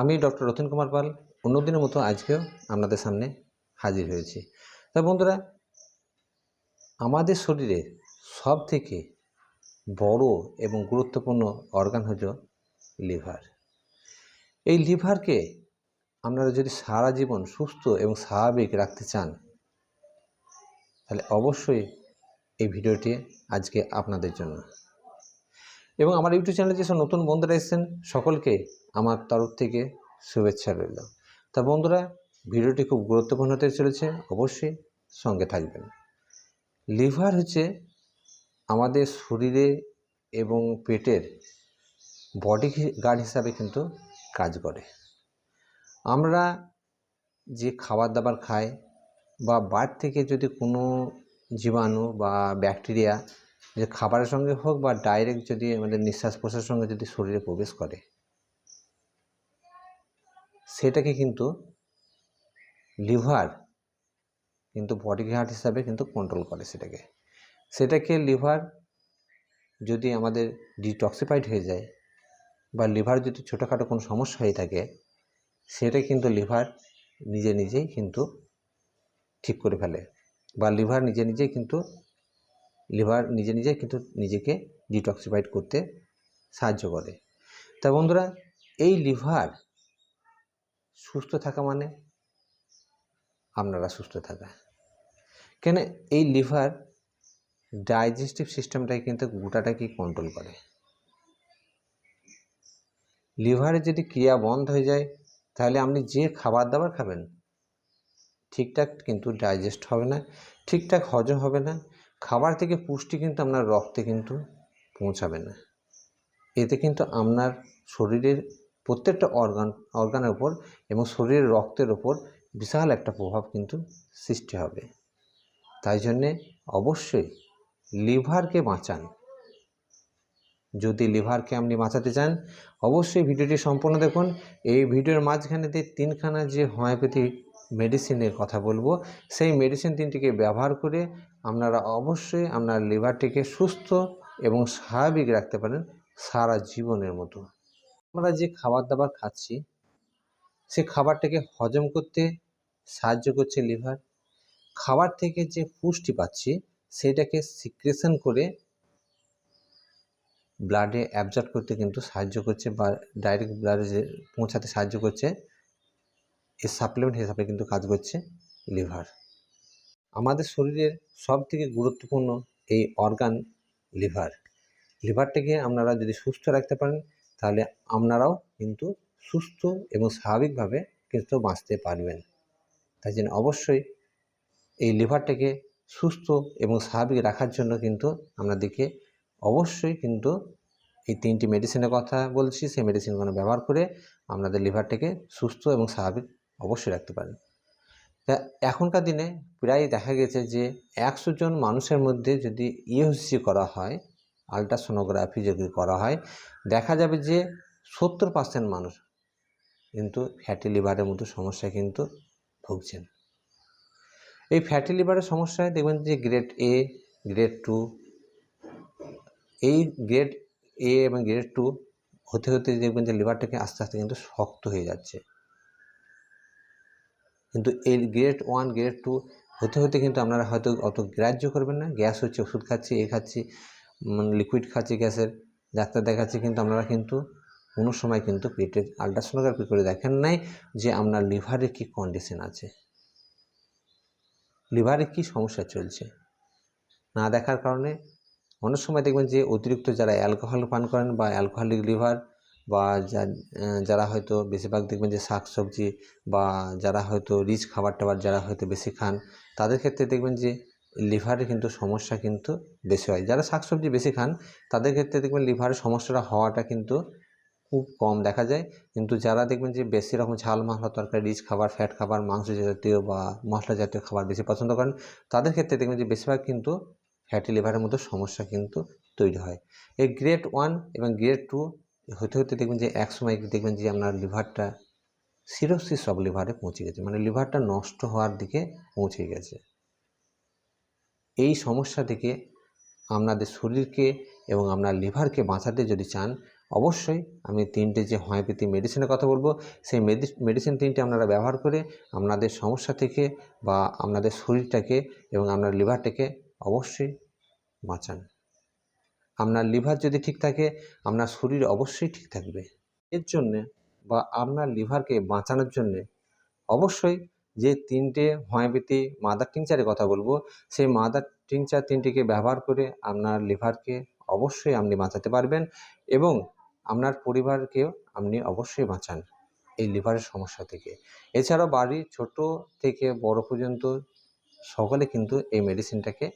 আমি ডক্টর রতন কুমার পাল, অন্যদিনের মতো আজকেও আপনাদের সামনে হাজির হয়েছি। তা বন্ধুরা, আমাদের শরীরে সব থেকে বড় এবং গুরুত্বপূর্ণ অর্গান হলো লিভার। এই লিভারকে আপনারা যদি সারা জীবন সুস্থ এবং স্বাভাবিক রাখতে চান, তাহলে অবশ্যই এই ভিডিওটি আজকে আপনাদের জন্য। এবং আমার ইউটিউব চ্যানেলে যেসব নতুন বন্ধুরা এসেছেন, সকলকে আমার তরফ থেকে শুভেচ্ছা রইল। তা বন্ধুরা, ভিডিওটি খুব গুরুত্বপূর্ণ হতে চলেছে, অবশ্যই সঙ্গে থাকবেন। লিভার হচ্ছে আমাদের শরীরে এবং পেটের বডি গার্ড হিসাবে কিন্তু কাজ করে। আমরা যে খাবার দাবার খাই বা বাইর থেকে যদি কোনো জীবাণু বা ব্যাকটেরিয়া যে খাবারের সঙ্গে হোক বা ডাইরেক্ট যদি আমাদের নিঃশ্বাস প্রশ্বাসের সঙ্গে যদি শরীরে প্রবেশ করে সেটাকে কিন্তু লিভার কিন্তু বডি গার্ড হিসাবে কিন্তু কন্ট্রোল করে সেটাকে। সেটাকে লিভার যদি আমাদের ডিটক্সিফাইড হয়ে যায় বা লিভার যদি ছোটোখাটো কোনো সমস্যা হয়ে থাকে, সেটা কিন্তু লিভার নিজে নিজেই কিন্তু ঠিক করে ফেলে বা লিভার নিজে নিজেই কিন্তু লিভার নিজে নিজে কিন্তু নিজেকে ডিটক্সিফাইড করতে সাহায্য করে। তা বন্ধুরা, এই লিভার সুস্থ থাকা মানে? আপনারা সুস্থ থাকা। কেন এই লিভার ডাইজেস্টিভ সিস্টেমটাকে কিন্তু গোটাটাকে কন্ট্রোল করে। লিভারে যদি ক্রিয়া বন্ধ হয়ে যায়, তাহলে আপনি যে খাবার দাবার খাবেন, ঠিকঠাক কিন্তু ডাইজেস্ট হবে না, ঠিকঠাক হজম হবে না, খাবার থেকে পুষ্টি কিন্তু আপনার রক্তে কিন্তু পৌঁছাবে না। এতে কিন্তু আপনার শরীরের প্রত্যেকটা অর্গান অর্গানের ওপর এবং শরীরের রক্তের ওপর বিশাল একটা প্রভাব কিন্তু সৃষ্টি হবে। তাই জন্যে অবশ্যই লিভারকে বাঁচান। যদি লিভারকে আপনি বাঁচাতে চান, অবশ্যই ভিডিওটি সম্পূর্ণ দেখুন। এই ভিডিওর মাঝখানে দিয়ে তিনখানা যে হোমিওপ্যাথি মেডিসিনের কথা বলব, সেই মেডিসিন তিনটিকে ব্যবহার করে আপনারা অবশ্যই আপনার লিভারটিকে সুস্থ এবং স্বাভাবিক রাখতে পারেন সারা জীবনের মতো। আমরা যে খাবার দাবার খাচ্ছি, সে খাবারটাকে হজম করতে সাহায্য করছে লিভার। খাবার থেকে যে পুষ্টি পাচ্ছি, সেটাকে সিক্রেশন করে ব্লাডে অ্যাবজর্ব করতে কিন্তু সাহায্য করছে বা ডাইরেক্ট ব্লাডে যে পৌঁছাতে সাহায্য করছে এর সাপ্লিমেন্ট হিসাবে কিন্তু কাজ করছে লিভার। আমাদের শরীরের সব থেকে গুরুত্বপূর্ণ এই অর্গান লিভার। লিভারটাকে আপনারা যদি সুস্থ রাখতে পারেন তাহলে আপনারাও কিন্তু সুস্থ এবং স্বাভাবিকভাবে কিন্তু বাঁচতে পারবেন। তাই জন্য অবশ্যই এই লিভারটাকে সুস্থ এবং স্বাভাবিক রাখার জন্য কিন্তু আপনাদেরকে অবশ্যই কিন্তু এই তিনটি মেডিসিনের কথা বলছি, সেই মেডিসিনগুলো ব্যবহার করে আপনাদের লিভারটাকে সুস্থ এবং স্বাভাবিক অবশ্যই রাখতে পারেন। তা এখনকার দিনে প্রায় দেখা গেছে যে একশো জন মানুষের মধ্যে যদি ইউএসজি করা হয় আলট্রাসোনোগ্রাফি যদি করা হয়, দেখা যাবে যে সত্তর পার্সেন্ট মানুষ কিন্তু ফ্যাটি লিভারের মতো সমস্যায় কিন্তু ভুগছেন। এই ফ্যাটি লিভারের সমস্যায় দেখবেন যে গ্রেড এ গ্রেড টু এই গ্রেড এ এবং গ্রেড টু হতে হতে দেখবেন যে লিভারটাকে আস্তে আস্তে কিন্তু শক্ত হয়ে যাচ্ছে। কিন্তু এই গ্রেড ওয়ান গ্রেড টু হতে হতে কিন্তু আপনারা হয়তো অত গ্রাহ্য করবেন না, গ্যাস হচ্ছে, ওষুধ খাচ্ছি, এ খাচ্ছি মানে লিকুইড খাচ্ছি গ্যাসের, ডাক্তার দেখাচ্ছি কিন্তু আপনারা কিন্তু কোনো সময় কিন্তু পেটের আলট্রাসোনোগ্রাফি করে দেখেন নাই যে আপনার লিভারে কী কন্ডিশন আছে। লিভারে কী সমস্যা চলছে? না দেখার কারণে অনেক সময় দেখবেন যে অতিরিক্ত যারা অ্যালকোহল পান করেন বা অ্যালকোহলিক লিভার বা যারা হয়তো বেশিরভাগ দেখবেন যে শাক সবজি বা যারা হয়তো রিচ খাবার টাবার যারা হয়তো বেশি খান, তাদের ক্ষেত্রে দেখবেন যে লিভারে কিন্তু সমস্যা কিন্তু বেশি হয়। যারা শাক সবজি বেশি খান, তাদের ক্ষেত্রে দেখবেন লিভারের সমস্যাটা হওয়াটা কিন্তু খুব কম দেখা যায়। কিন্তু যারা দেখবেন যে বেশি রকম ঝাল মশলা তরকারি, রিচ খাবার, ফ্যাট খাবার, মাংস জাতীয় বা মশলা জাতীয় খাবার বেশি পছন্দ করেন, তাদের ক্ষেত্রে দেখবেন যে বেশিরভাগ কিন্তু ফ্যাটি লিভারের মতো সমস্যা কিন্তু তৈরি হয়। এই গ্রেড ওয়ান এবং গ্রেড টু হতে হতে দেখবেন যে এক সময় দেখবেন যে আপনার লিভারটা সিরোসিস অফ লিভারে পৌঁছে গেছে। মানে লিভারটা নষ্ট হওয়ার দিকে পৌঁছে গেছে। এই সমস্যা থেকে আপনাদের শরীরকে এবং আপনার লিভারকে বাঁচাতে যদি চান, অবশ্যই আমি তিনটে যে হোমিওপ্যাথি মেডিসিনের কথা বলব, সেই মেডিসিন তিনটে আপনারা ব্যবহার করে আপনাদের সমস্যা থেকে বা আপনাদের শরীরটাকে এবং আপনার লিভারটাকে অবশ্যই বাঁচান। আপনার লিভার যদি ঠিক থাকে, আপনার শরীর অবশ্যই ঠিক থাকবে। এর জন্যে বা আপনার লিভারকে বাঁচানোর জন্যে অবশ্যই যে তিনটে হোমিওপ্যাথি মাদার টিংচারের কথা বলব, সেই মাদার টিংচার তিনটিকে ব্যবহার করে আপনার লিভারকে অবশ্যই আপনি বাঁচাতে পারবেন এবং আপনার পরিবারকেও আপনি অবশ্যই বাঁচান এই লিভারের সমস্যা থেকে। এছাড়াও বাড়ির ছোট থেকে বড় পর্যন্ত সকলে কিন্তু এই মেডিসিনটাকে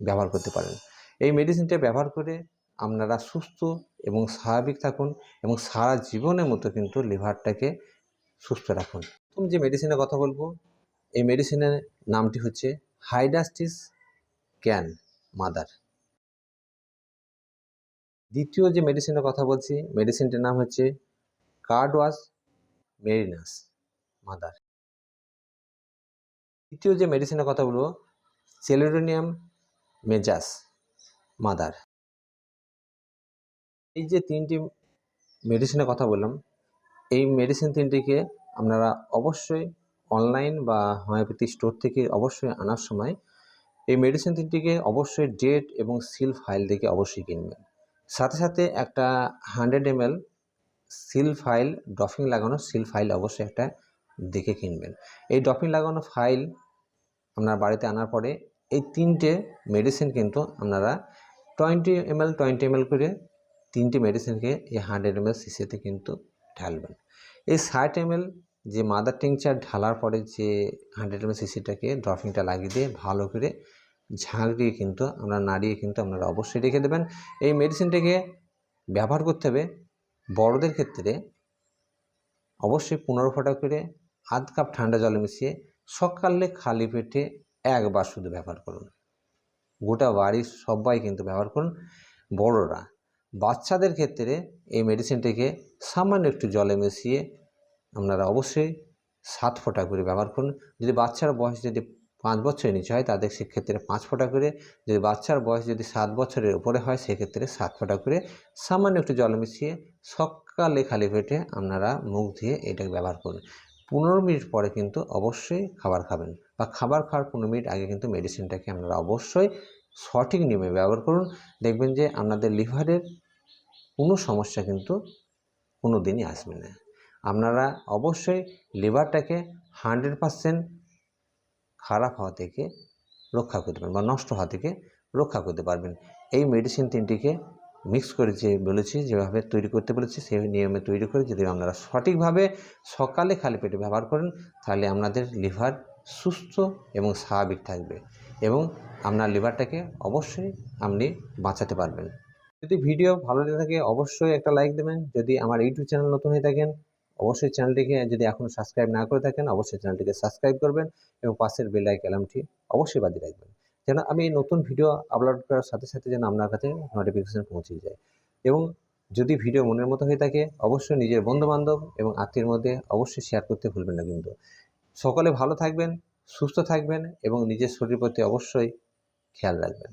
ব্যবহার করতে পারেন। এই মেডিসিনটা ব্যবহার করে আপনারা সুস্থ এবং স্বাভাবিক থাকুন এবং সারা জীবনের মতো কিন্তু লিভারটাকে সুস্থ রাখুন। প্রথম যে মেডিসিনের কথা বলব, এই মেডিসিনের নামটি হচ্ছে হাইডাস্টিস ক্যান মাদার দ্বিতীয় যে মেডিসিনের কথা বলছি মেডিসিনটির নাম হচ্ছে কার্ডওয়াস মেরিনাস মাদার তৃতীয় যে মেডিসিনের কথা বলব সেলেডোনিয়াম মেজাস মাদার এই যে তিনটি মেডিসিনের কথা বললাম এই মেডিসিন তিনটিকে আপনারা অবশ্যই অনলাইন বা হোমিওপ্যাথি স্টোর থেকে অবশ্যই আনার সময় এই মেডিসিন তিনটিকে অবশ্যই ডেট এবং সিল ফাইল দেখে অবশ্যই কিনবেন। সাথে সাথে একটা হান্ড্রেড এমএল সিল ফাইল ডফিং লাগানো সিল ফাইল অবশ্যই একটা দেখে কিনবেন। এই ডফিং লাগানো ফাইল আপনার বাড়িতে আনার পরে এই তিনটে মেডিসিন কিন্তু আপনারা twenty M L twenty ML করে তিনটে মেডিসিনকে এই হান্ড্রেড এমএল সিসিতে কিন্তু ঢালবেন। এই ষাট এমএল যে মাদার টিংচার ঢালার পরে যে হান্ড্রেড এমএল সিসিটাকে ড্রফিংটা লাগিয়ে দিয়ে ভালো করে ঝাঁক দিয়ে কিন্তু আমরা নাড়িয়ে কিন্তু আপনারা অবশ্যই রেখে দেবেন। এই মেডিসিনটাকে ব্যবহার করতে হবে বড়দের ক্ষেত্রে অবশ্যই পনেরো ফোঁটা করে আধ কাপ ঠান্ডা জলে মিশিয়ে সকালে খালি পেটে একবার শুধু ব্যবহার করুন। গোটা বাড়ির সবাই কিন্তু ব্যবহার করুন বড়রা। বাচ্চাদের ক্ষেত্রে এই মেডিসিনটিকে সামান্য একটু জলে মিশিয়ে আপনারা অবশ্যই সাত ফোঁটা করে ব্যবহার করুন। যদি বাচ্চার বয়স যদি পাঁচ বছরের নিচে হয়, তাদের সেক্ষেত্রে পাঁচ ফোঁটা করে। যদি বাচ্চার বয়স যদি সাত বছরের উপরে হয়, সেক্ষেত্রে সাত ফোঁটা করে সামান্য একটু জল মিশিয়ে সকালে খালি পেটে আপনারা মুখ দিয়ে এটাকে ব্যবহার করুন। পনেরো মিনিট পরে কিন্তু অবশ্যই খাবার খাবেন বা খাবার খাওয়ার পনেরো মিনিট আগে কিন্তু মেডিসিনটাকে আপনারা অবশ্যই সঠিক নিয়মে ব্যবহার করুন। দেখবেন যে আপনাদের লিভারের কোনো সমস্যা কিন্তু কোনো দিনই আসবে না। আপনারা অবশ্যই লিভারটাকে হান্ড্রেড পারসেন্ট খারাপ হওয়া থেকে রক্ষা করতে পারবেন বা নষ্ট হওয়া থেকে রক্ষা করতে পারবেন। এই মেডিসিন তিনটিকে মিক্স করে যে বলেছি, যেভাবে তৈরি করতে বলেছি, সেই নিয়মে তৈরি করে যদি আপনারা সঠিকভাবে সকালে খালি পেটে ব্যবহার করেন, তাহলে আপনাদের লিভার সুস্থ এবং স্বাভাবিক থাকবে এবং আপনার লিভারটাকে অবশ্যই আপনি বাঁচাতে পারবেন। যদি ভিডিও ভালো লেগে থাকে, অবশ্যই একটা লাইক দেবেন। যদি আমার ইউটিউব চ্যানেল নতুন হয়ে থাকেন, অবশ্যই চ্যানেলটিকে যদি এখনও সাবস্ক্রাইব না করে থাকেন, অবশ্যই চ্যানেলটিকে সাবস্ক্রাইব করবেন এবং পাশের বেল আইকনটি অবশ্যই বাজিয়ে রাখবেন। যেন আমি নতুন ভিডিও আপলোড করার সাথে সাথে যেন আপনার কাছে নোটিফিকেশান পৌঁছে যায়। এবং যদি ভিডিও মনের মতো হয়ে থাকে, অবশ্যই নিজের বন্ধুবান্ধব এবং আত্মীয়ের মধ্যে অবশ্যই শেয়ার করতে ভুলবেন না কিন্তু। সকলে ভালো থাকবেন, সুস্থ থাকবেন এবং নিজের শরীর প্রতি অবশ্যই খেয়াল রাখবেন।